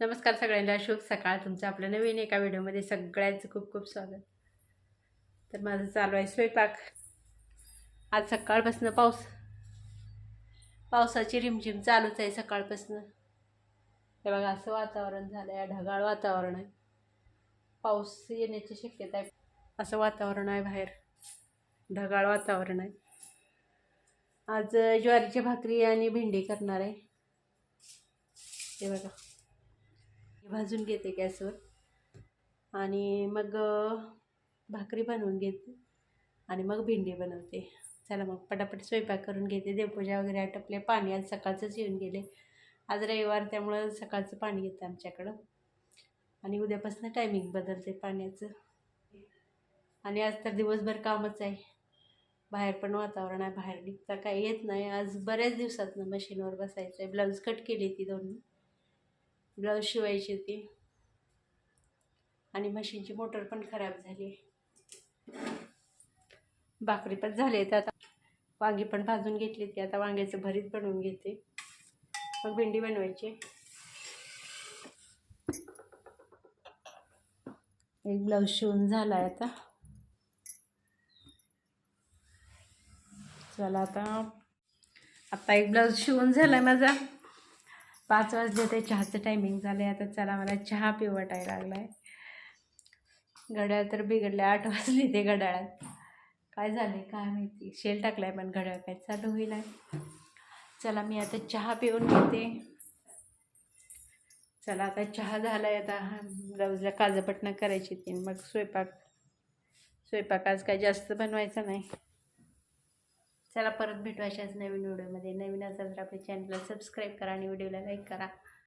नमस्कार सगळ्यांना शुभ सकाळ. तुमचं आपल्या नवीन एका व्हिडिओमध्ये सगळ्यांचं खूप खूप स्वागत. तर माझं चालू आहे स्वयंपाक. आज सकाळपासून पाऊस. पावसाची रिमझिम चालूच आहे सकाळपासून. हे बघा असं वातावरण झालं आहे ढगाळ वातावरण आहे. पाऊस येण्याची शक्यता आहे. असं वातावरण आहे बाहेर. ढगाळ वातावरण आहे. आज ज्वारीची भाकरी आणि भेंडी करणार आहे. हे बघा. भाजून घेते गॅसवर. आणि मग भाकरी बनवून घेते आणि मग भेंडी बनवते. चला मग पटापट स्वयंपाक करून घेते. देवपूजा वगैरे आटपले पाणी आज सकाळचंच येऊन गेले. आज रविवार त्यामुळं सकाळचं पाणी येतं आमच्याकडं. आणि उद्यापासून टायमिंग बदलते पाण्याचं. आणि आज तर दिवसभर कामच आहे. बाहेर पण वातावरण आहे बाहेर निघता काही येत नाही. आज बऱ्याच दिवसातनं मशीनवर बसायचं आहे ब्लाऊज कट केली ती दोन ब्लाऊज शिवायची होती. आणि मशीनची मोटर पण खराब झाली. भाकरी पण झाली आहेत आता. वांगी पण भाजून घेतली ती आता वांग्याचं भरीत बनवून घेते. मग भेंडी बनवायची. एक ब्लाऊज शिवून झाला आहे आता. चला आता. आता एक ब्लाऊज शिवून झाला आहे माझा. पाच वाजले ते चहाचं टायमिंग झालं आहे आता चला मला चहा पिवटाय लागला आहे घड्याळ तर बिघडलं आठ वाजले ते घड्याळात. काय झाले काय माहिती? शेल टाकलाय पण घड्याळ काय चालू होईल आहे चला मी आता चहा पिऊन घेते. चला आता चहा झाला आहे आता. ब्लाऊजला काजपटणं करायची ती मग स्वयंपाक स्वयंपाक आज काय जास्त बनवायचा नाही. चला परत भेटू अशाच नवीन व्हिडिओमध्ये. नवीन असाल तर आपल्या चॅनलला सबस्क्राईब करा आणि व्हिडिओला लाईक करा.